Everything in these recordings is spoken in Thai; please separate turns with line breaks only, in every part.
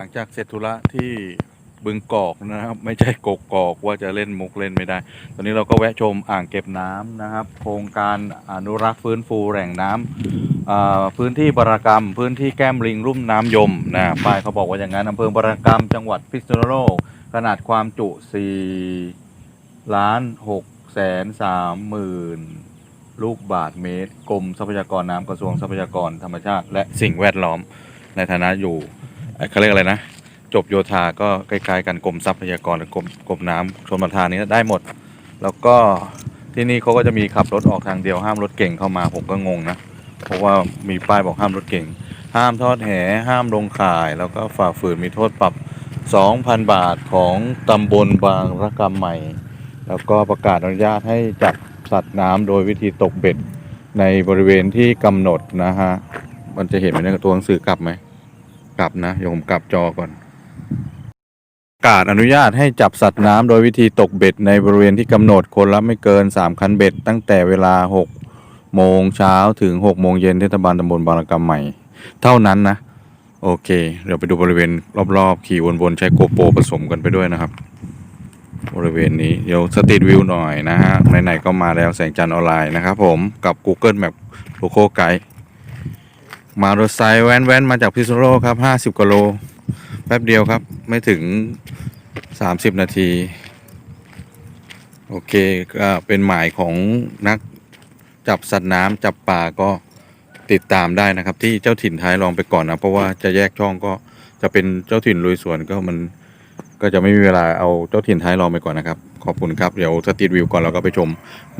หลังจากเสร็จธุระที่บึงกอกนะครับ ไม่ใช่กกกอกว่าจะเล่นมุกเล่นไม่ได้ ตอนนี้เราก็แวะชมอ่างเก็บน้ำนะครับ โครงการอนุรักษ์ฟื้นฟูแหล่งน้ำอ่าพื้นที่บารกรรม พื้นที่แก้มลิงรุ่มน้ำยมนะป้ายเขาบอกว่าอย่างนั้นอำเภอบารกรรมจังหวัดพิษณุโลกขนาดความจุ4ล้าน6แสน3หมื่นลูกบาทเมตรกรมทรัพยากรน้ำกระทรวงทรัพยากรธรรมชาติ และสิ่งแวดล้อมในฐานะอยู่ เขาเรียกอะไรนะ จบโยธาก็ใกล้ๆกันกรมทรัพยากรหรือกรมกรมน้ำชนประทานนี้ได้หมด แล้วก็ที่นี่เขาก็จะมีขับรถออกทางเดียวห้ามรถเก่งเข้ามาผมก็งงนะ เพราะว่ามีป้ายบอกห้ามรถเก่ง ห้ามทอดแหห้ามลงข่าย แล้วก็ฝ่าฝืนมีโทษปรับ 2,000 บาทของตำบลบางระกำใหม่ แล้วก็ประกาศอนุญาตให้จับสัตว์น้ำโดยวิธีตกเบ็ดในบริเวณที่กำหนดนะฮะ มันจะเห็นไหมในตัวหนังสือกลับไหม กลับนะเดี๋ยวผมกลับจอก่อนประกาศอนุญาตให้จับสัตว์น้ำโดยวิธีตกเบ็ดในบริเวณที่กำหนดคนละไม่เกิน 3 คันเบ็ด ตั้งแต่เวลา 6 โมงเช้าถึง 6 โมงเย็นเทศบาลตำบลบางระกำใหม่ เท่านั้นนะ โอเค เดี๋ยวไปดูบริเวณรอบๆ ขี่วนๆ ใช้โกโปรผสมกันไปด้วยนะครับ บริเวณนี้เดี๋ยวสตรีทวิวหน่อยนะฮะไหนๆก็มาแล้วแสงจันทร์ออนไลน์นะครับผมกับ Google Map Local Guide มารถไซค์แว้นมาจากพิษณุโลกครับห้าสิบกิโล แป๊บเดียวครับ ไม่ถึงสามสิบนาที โอเคก็เป็นหมายของนักจับสัตว์น้ำจับปลาก็ติดตามได้นะครับ ที่เจ้าถิ่นท้ายลองไปก่อนนะ เพราะว่าจะแยกช่องก็จะเป็นเจ้าถิ่นลุยสวนก็มันก็จะไม่มีเวลาเอาเจ้าถิ่นท้ายลองไปก่อนนะครับ ขอบคุณครับ เดี๋ยวสตรีทวิวก่อนเราก็ไปชม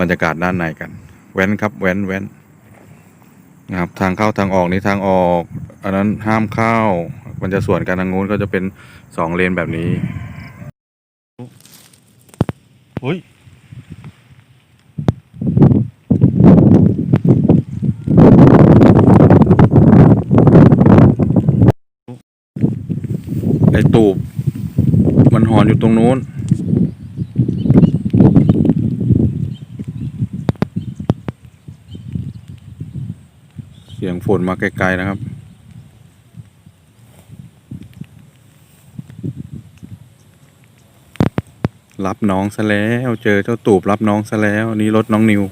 บรรยากาศด้านในกัน แว้นครับแว้นแว้น นะครับทางเข้าทางออกนี่ทางออก อันนั้นห้ามเข้า มันจะส่วนกันทางนู้นก็จะเป็นสองเลนแบบนี้อุ้ยไอตูบมันหอนอยู่ตรงนู้น เสียงฝนมาไกลๆนะครับ รับน้องซะแล้ว เจอเจ้าตูบรับน้องซะแล้ว นี่รถน้องนิว